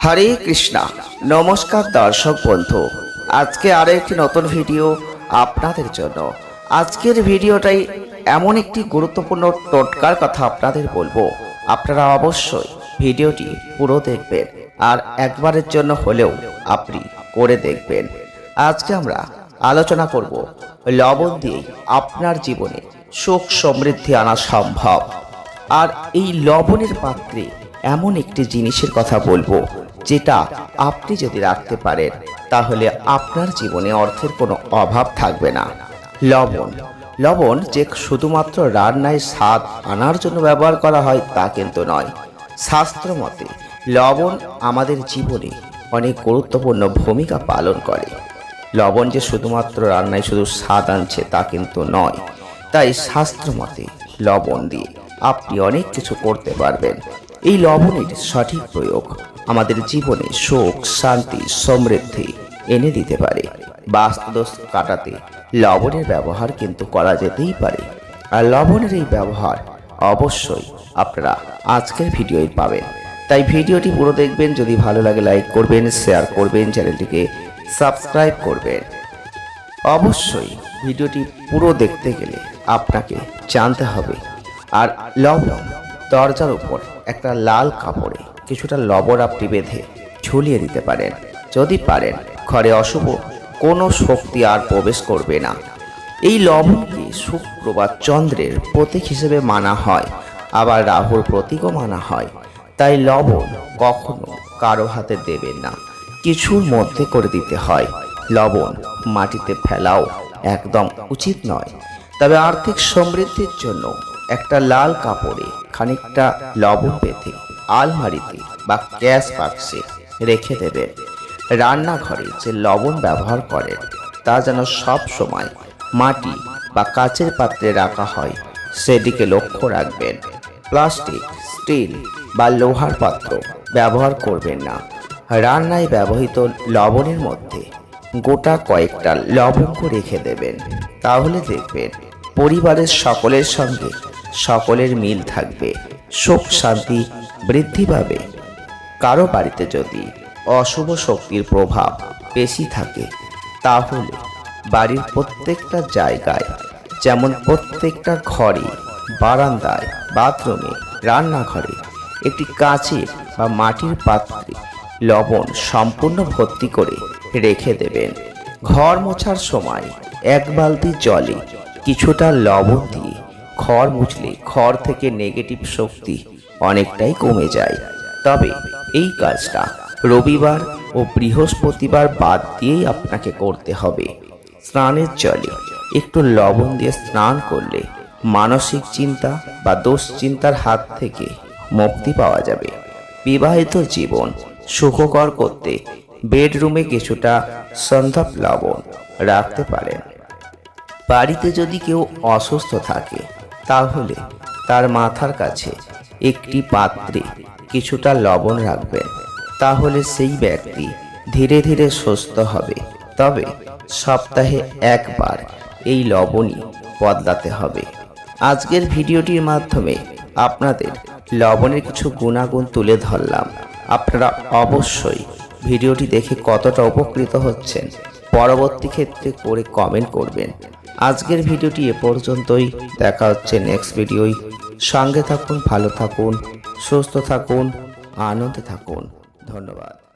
হরে কৃষ্ণা। নমস্কার দর্শক বন্ধু। আজকে আরও একটি নতুন ভিডিও আপনাদের জন্য। আজকের ভিডিওটাই এমন একটি গুরুত্বপূর্ণ টোটকার কথা আপনাদের বলব। আপনারা অবশ্যই ভিডিওটি পুরো দেখবেন আর একবারের জন্য হলেও আপনি করে দেখবেন। আজকে আমরা আলোচনা করব লবণ দিয়ে আপনার জীবনে সুখ সমৃদ্ধি আনা সম্ভব। আর এই লবণের পাত্রে এমন একটি জিনিসের কথা বলব। যেটা আপনি যদি রাখতে পারেন, তাহলে আপনার জীবনে অর্থের কোনো অভাব থাকবে না। লবণ। লবণ যে শুধুমাত্র রান্নায় স্বাদ আনার জন্য ব্যবহার করা হয়, তা কিন্তু নয়। শাস্ত্র মতে, লবণ আমাদের জীবনে অনেক গুরুত্বপূর্ণ ভূমিকা পালন করে। লবণ যে শুধুমাত্র রান্নায় শুধু স্বাদ আনছে, তা কিন্তু নয়। তাই শাস্ত্র মতে, লবণ দিয়ে আপনি অনেক কিছু করতে পারবেন। এই লবণের সঠিক প্রয়োগ আমাদের জীবনে সুখ, শান্তি, সমৃদ্ধি এনে দিতে পারে। বাস্তুদোষ কাটাতে লবণের ব্যবহার কিন্তু করা যেতেই পারে। আর লবণের এই ব্যবহার অবশ্যই আপনারা আজকের ভিডিওই পাবেন। তাই ভিডিওটি পুরো দেখবেন, যদি ভালো লাগে লাইক করবেন, শেয়ার করবেন, চ্যানেলটিকে সাবস্ক্রাইব করবেন। অবশ্যই ভিডিওটি পুরো দেখতে গেলে আপনাকে জানতে হবে, আর লবণ দরজার উপর একটা লাল কাপড়ে কিছুটা লবণ আপনি বেঁধে ঝুলিয়ে দিতে পারেন। যদি পারেন, ঘরে অশুভ কোনো শক্তি আর প্রবেশ করবে না। এই লবণকে শুক্র বা চন্দ্রের প্রতীক হিসেবে মানা হয়, আবার রাহুর প্রতীকও মানা হয়। তাই লবণ কখনো কারও হাতে দেবেন না। কিছুর মধ্যে করে দিতে হয়। লবণ মাটিতে ফেলাও একদম উচিত নয়। তবে আর্থিক সমৃদ্ধির জন্য একটা লাল কাপড়ে খানিকটা লবণ পেতে আলমারিতে বা গ্যাস বাক্সে রেখে দেবেন রান্নাঘরে যে লবণ ব্যবহার করেন তা যেন সব সময় মাটি বা কাচের পাত্রে রাখা হয়, সেদিকে লক্ষ্য রাখবেন। প্লাস্টিক, স্টিল বা লোহার পাত্র ব্যবহার করবেন না। রান্নায় ব্যবহৃত লবণের মধ্যে গোটা কয়েকটা লবঙ্গ রেখে দেবেন। তাহলে দেখবেন পরিবারের সকলের সঙ্গে সকলের মিল থাকবে। সুখ, শান্তি বৃদ্ধি পাবে। কারও বাড়িতে যদি অশুভ শক্তির প্রভাব বেশি থাকে, তাহলে বাড়ির প্রত্যেকটা জায়গায়, যেমন প্রত্যেকটা ঘরে, বারান্দায়, বাথরুমে, রান্নাঘরে, একটি কাঁচের বা মাটির পাত্রে লবণ সম্পূর্ণ ভর্তি করে রেখে দেবেন। ঘর মোছার সময় এক বালতি জলে কিছুটা লবণ দিয়ে ঘর মুছলে ঘর থেকে নেগেটিভ শক্তি অনেকটাই কমে যায়। তবে এই কাজটা রবিবার ও বৃহস্পতিবার বাদ দিয়েই আপনাকে করতে হবে। স্নানের জলে একটু লবণ দিয়ে স্নান করলে মানসিক চিন্তা বা দুশ্চিন্তার হাত থেকে মুক্তি পাওয়া যাবে। বিবাহিত জীবন সুখকর করতে বেডরুমে কিছুটা সন্ধ্যাপ লবণ রাখতে পারেন। বাড়িতে যদি কেউ অসুস্থ থাকে, তাহলে তার মাথার কাছে একটি পাত্রে কিছুটা লবণ রাখবেন তাহলে সেই ব্যক্তি ধীরে ধীরে সুস্থ হবে। তবে সপ্তাহে একবার এই লবণই বদলাতে হবে। আজকের ভিডিওটির মাধ্যমে আপনাদের লবণের কিছু গুণাগুণ তুলে ধরলাম। আপনারা অবশ্যই ভিডিওটি দেখে কতটা উপকৃত হচ্ছেন, পরবর্তী ক্ষেত্রে করে কমেন্ট করবেন। আজকের ভিডিওটি এ পর্যন্তই। দেখা হচ্ছে নেক্সট ভিডিওই সঙ্গে থাকুন ভালো থাকুন সুস্থ থাকুন আনন্দে থাকুন। ধন্যবাদ।